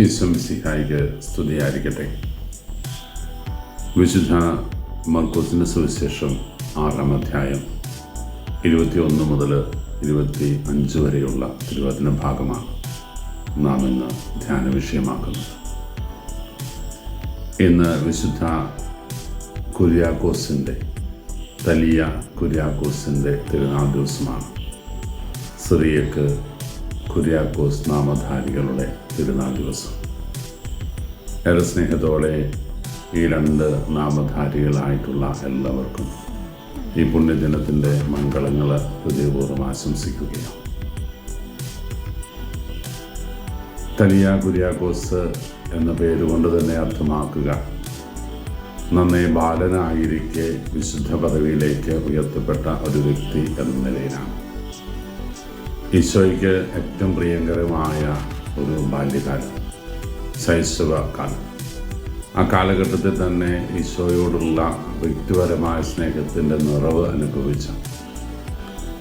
ഈശ്വംസിഹായിക്ക് സ്തുതിയായിരിക്കട്ടെ. വിശുദ്ധ മർക്കോസിന്റെ സുവിശേഷം ആറാം അധ്യായം ഇരുപത്തി ഒന്ന് മുതൽ ഇരുപത്തി അഞ്ച് വരെയുള്ള തിരുവചന ഭാഗമാണ് നാം ഇന്ന് ധ്യാന വിഷയമാക്കുന്നത്. ഇന്ന് വിശുദ്ധ കുര്യാക്കോസിന്റെ തലിയ കുര്യാക്കോസിന്റെ തിരുനാൾ ദിവസമാണ്. സിറിയക്ക് കുര്യാക്കോസ് നാമധാരികളുടെ തിരുനാൾ ദിവസം. ഏറെ സ്നേഹത്തോടെ ഈ രണ്ട് നാമധാരികളായിട്ടുള്ള എല്ലാവർക്കും ഈ പുണ്യദിനത്തിന്റെ മംഗളങ്ങൾ ഹൃദയപൂർവം ആശംസിക്കുകയാണ്. തനിയ കുര്യാക്കോസ് എന്ന പേരുകൊണ്ട് തന്നെ അർത്ഥമാക്കുക. നന്നേ ബാലനായിരിക്കെ വിശുദ്ധ പദവിയിലേക്ക് ഉയർത്തപ്പെട്ട ഒരു വ്യക്തി എന്ന നിലയിലാണ്. ഈശോയ്ക്ക് ഏറ്റവും പ്രിയങ്കരമായ ഒരു ബാല്യകാലം ശൈശവ കാലം. ആ കാലഘട്ടത്തിൽ തന്നെ ഈശോയോടുള്ള വ്യക്തിപരമായ സ്നേഹത്തിന്റെ നിറവ് അനുഭവിച്ച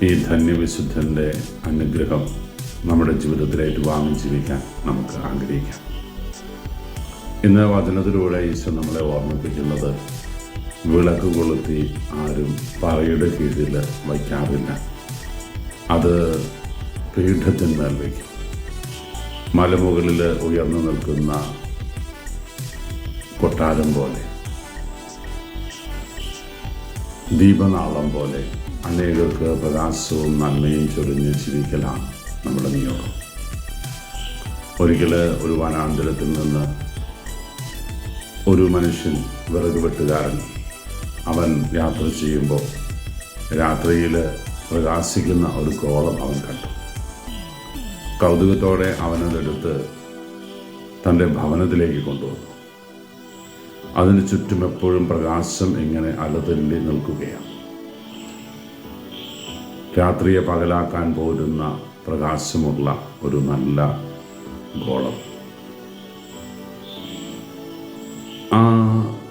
ഈ ധന്യവിശുദ്ധന്റെ അനുഗ്രഹം നമ്മുടെ ജീവിതത്തിലേക്ക് വാങ്ങി ജീവിക്കാൻ നമുക്ക് ആഗ്രഹിക്കാം. ഇന്ന് വചനത്തിലൂടെ ഈശോ നമ്മളെ ഓർമ്മിപ്പിക്കുന്നത് വിളക്ക് കൊളുത്തി ആരും പറയുടെ കീഴിൽ വയ്ക്കാറില്ല. അത് പീഠത്തിന്മേൽ വയ്ക്കും മലമുകളിൽ ഉയർന്നു നിൽക്കുന്ന കൊട്ടാരം പോലെ ദീപനാളം പോലെ അനേകർക്ക് പ്രകാശവും നന്മയും ചൊരിഞ്ഞ് ജീവിക്കലാണ് നമ്മുടെ നിയോഗം. ഒരിക്കൽ ഒരു വനാന്തരത്തിൽ നിന്ന് ഒരു മനുഷ്യൻ വിറക് വെട്ടുകാരൻ അവൻ യാത്ര ചെയ്യുമ്പോൾ രാത്രിയിൽ പ്രകാശിക്കുന്ന ഒരു കോളം അവൻ കണ്ടു. കൗതുകത്തോടെ അവനതെടുത്ത് തന്റെ ഭവനത്തിലേക്ക് കൊണ്ടുവന്നു. അതിന് ചുറ്റും എപ്പോഴും പ്രകാശം ഇങ്ങനെ അലതല്ലി നിൽക്കുകയാണ്. രാത്രിയെ പകലാക്കാൻ പോരുന്ന പ്രകാശമുള്ള ഒരു നല്ല ഗോളം. ആ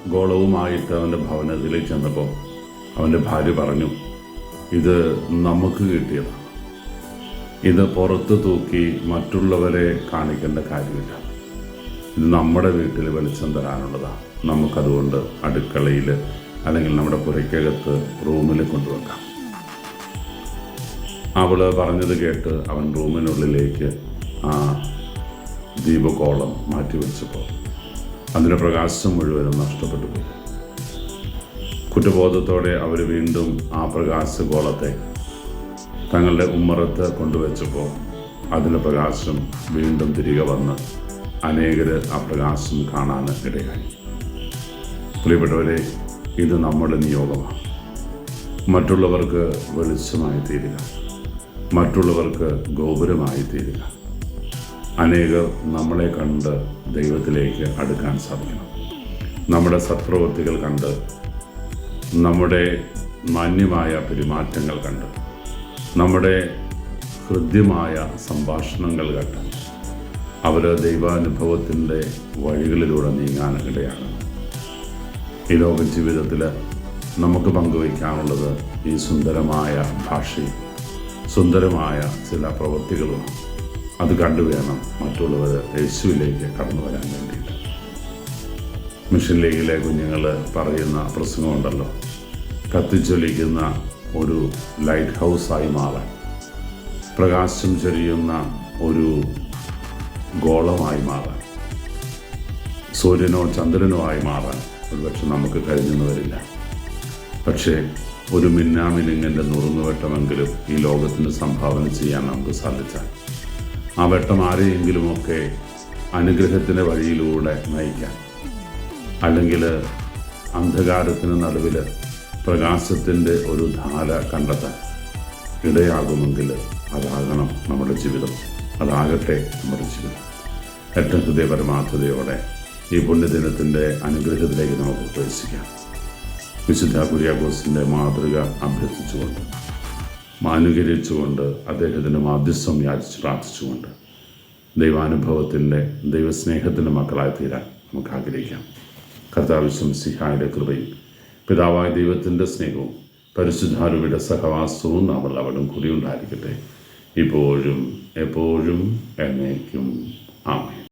ഗോളവുമായിട്ട് അവന്റെ ഭവനത്തിലേക്ക് ചെന്നപ്പോൾ അവന്റെ ഭാര്യ പറഞ്ഞു ഇത് നമുക്ക് കിട്ടിയതാണ് ഇത് പുറത്ത് തൂക്കി മറ്റുള്ളവരെ കാണിക്കേണ്ട കാര്യമില്ല. ഇത് നമ്മുടെ വീട്ടിൽ വെളിച്ചം തരാനുള്ളതാണ് നമുക്കതുകൊണ്ട് അടുക്കളയിൽ അല്ലെങ്കിൽ നമ്മുടെ പുരയ്ക്കകത്ത് റൂമിൽ കൊണ്ടുവെക്കാം. അവൾ പറഞ്ഞത് കേട്ട് അവൻ റൂമിനുള്ളിലേക്ക് ആ ദീപകോളം മാറ്റിവെച്ചപ്പോൾ അതിന്റെ പ്രകാശം മുഴുവനും നഷ്ടപ്പെട്ടു പോയി. കുറ്റബോധത്തോടെ അവർ വീണ്ടും ആ പ്രകാശഗോളത്തെ തങ്ങളുടെ ഉമ്മറത്ത് കൊണ്ടുവച്ചപ്പോൾ അതിന്റെ പ്രകാശം വീണ്ടും തിരികെ വന്ന് അനേകർ ആ പ്രകാശം കാണാൻ ഇടയായി. പ്രിയപ്പെട്ടവരെ ഇത് നമ്മുടെ നിയോഗമാണ്. മറ്റുള്ളവർക്ക് വെളിച്ചമായി തീരുക. മറ്റുള്ളവർക്ക് ഗോപുരമായി തീരുക. അനേകർ നമ്മളെ കണ്ട് ദൈവത്തിലേക്ക് അടുക്കാൻ സാധിക്കണം. നമ്മുടെ സത്പ്രവൃത്തികൾ കണ്ട് നമ്മുടെ മാന്യമായ പെരുമാറ്റങ്ങൾ കണ്ട് നമ്മുടെ ഹൃദ്യമായ സംഭാഷണങ്ങൾ കേട്ട് അവർ ദൈവാനുഭവത്തിന്റെ വഴികളിലൂടെ നീങ്ങാനിടയാണ് ഈ ലോക ജീവിതത്തിൽ നമുക്ക് പങ്കുവയ്ക്കാനുള്ളത് ഈ സുന്ദരമായ ഭാഷയും സുന്ദരമായ ചില പ്രവൃത്തികളുമാണ് അത് കണ്ടു വേണം മറ്റുള്ളവർ യേശുവിലേക്ക് കടന്നു വരാൻ വേണ്ടിയിട്ട്. മിഷൻ ലീഗിലെ കുഞ്ഞുങ്ങൾ പറയുന്ന പ്രസംഗമുണ്ടല്ലോ കത്തിച്ചൊലിക്കുന്ന ഒരു ലൈറ്റ് ഹൗസായി മാറാൻ. പ്രകാശം ചൊരിയുന്ന ഒരു ഗോളമായി മാറാൻ. സൂര്യനോ ചന്ദ്രനോ ആയി മാറാൻ ഒരുപക്ഷെ നമുക്ക് കഴിഞ്ഞെന്ന് വരില്ല പക്ഷേ ഒരു മിന്നാമിനുങ്ങിന്റെ നുറുങ്ങുവെട്ടമെങ്കിലും ഈ ലോകത്തിന് സംഭാവന ചെയ്യാൻ നമുക്ക് സാധിച്ചാൽ ആ വെട്ടം ആരെയെങ്കിലുമൊക്കെ അനുഗ്രഹത്തിന്റെ വഴിയിലൂടെ നയിക്കാൻ അല്ലെങ്കിൽ അന്ധകാരത്തിന് നടുവിൽ പ്രകാശത്തിന്റെ ഒരു ധാര കണ്ടെത്താൻ ഇടയാകുമെങ്കിൽ അതാകണം നമ്മുടെ ജീവിതം. അതാകട്ടെ നമ്മുടെ ജീവിതം. ഏറ്റവും ഹൃദയ പരമാർത്ഥതയോടെ ഈ പുണ്യദിനത്തിന്റെ അനുഗ്രഹത്തിലേക്ക് നമുക്ക് പ്രവേശിക്കാം. വിശുദ്ധ കുര്യാഘോസിന്റെ മാതൃക അഭ്യർത്ഥിച്ചുകൊണ്ട് മാനുകരിച്ചുകൊണ്ട് അദ്ദേഹത്തിന്റെ മാധ്യസ്ഥം യാചിച്ച് പ്രാർത്ഥിച്ചുകൊണ്ട് ദൈവാനുഭവത്തിന്റെ ദൈവസ്നേഹത്തിന്റെ മക്കളായി തീരാൻ നമുക്ക് ആഗ്രഹിക്കാം. കർത്താവിശ്വം സിഹായുടെ കൃപയും പിതാവായ ദൈവത്തിന്റെ സ്നേഹവും പരിശുദ്ധാരുവിയുടെ സഹവാസവും നമ്മൾ അവിടം കൂടി ഉണ്ടായിരിക്കട്ടെ. ഇപ്പോഴും എപ്പോഴും എന്നേക്കും. ആമേ